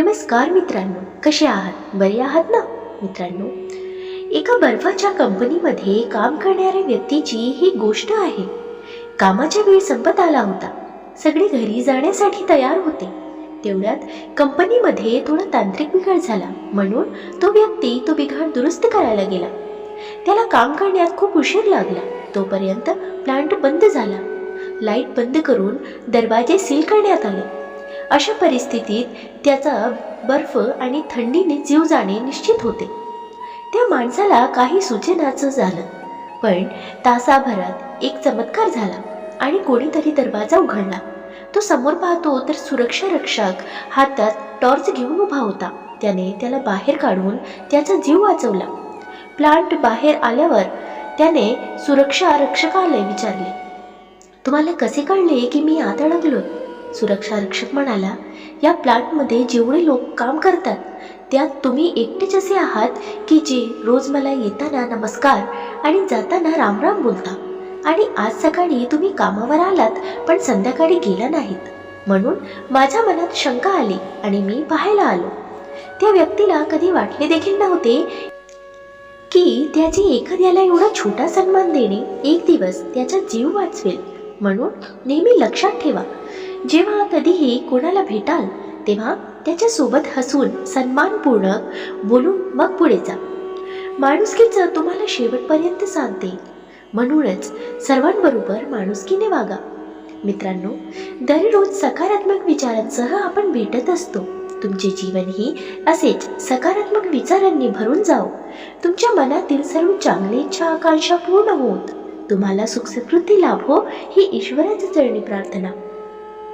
नमस्कार मित्रांनो कसे आहात? बरे आहात ना? मित्रांनो एका बर्फाच्या कंपनीमध्ये काम करणाऱ्या व्यक्तीची ही गोष्ट आहे. कामाच्या वेळ संपत आला होता. सगळे घरी जाण्यासाठी तयार होते. तेवढ्यात कंपनीमध्ये थोडा तांत्रिक बिघाड झाला. म्हणून तो व्यक्ती तो बिघाड दुरुस्त करायला गेला. त्याला काम करण्यात खूप उशीर लागला. तोपर्यंत प्लांट बंद झाला. लाइट बंद करून दरवाजे सील करण्यात आले. अशा परिस्थितीत त्याचा बर्फ आणि थंडीने जीव जाणे निश्चित होते. त्या माणसाला काही सूचनाचं झालं पण तासाभरात एक चमत्कार झाला आणि कोणीतरी दरवाजा उघडला. तो समोर पाहतो तर सुरक्षा रक्षक हातात टॉर्च घेऊन उभा होता. त्याने त्याला बाहेर काढून त्याचा जीव वाचवला. प्लांट बाहेर आल्यावर त्याने सुरक्षा रक्षकाला विचारले तुम्हाला कसे कळले की मी आत अडकलो सुरक्षा रक्षक म्हणाला या प्लांटमध्ये जेवढे लोक काम करतात त्यात तुम्ही एकटेच असे आहात की जे रोज मला येताना नमस्कार आणि जाताना रामराम बोलता. आणि आज सकाळी तुम्ही कामावर आलात पण संध्याकाळी गेला नाहीत. म्हणून माझ्या मनात शंका आली आणि मी पाहायला आलो. त्या व्यक्तीला कधी वाटले देखील नव्हते की त्याची एखाद्याला एवढा छोटा सन्मान देणे एक दिवस त्याचा जीव वाचवेल. म्हणून नेहमी लक्षात ठेवा. जेव्हा कधीही कोणाला भेटाल तेव्हा त्याच्यासोबत हसून सन्मानपूर्ण बोलून मग पुढे जा. माणुसकीचं तुम्हाला शेवटपर्यंत सांगते. म्हणूनच सर्वांबरोबर माणुसकीने वागा. मित्रांनो दररोज सकारात्मक विचारांसह आपण भेटत असतो. तुमचे जीवनही असेच सकारात्मक विचारांनी भरून जाओ तुमच्या मनातील सर्व चांगली इच्छा आकांक्षा पूर्ण होत तुम्हाला सुखसमृद्धी लाभो ही ईश्वराची चरणी प्रार्थना.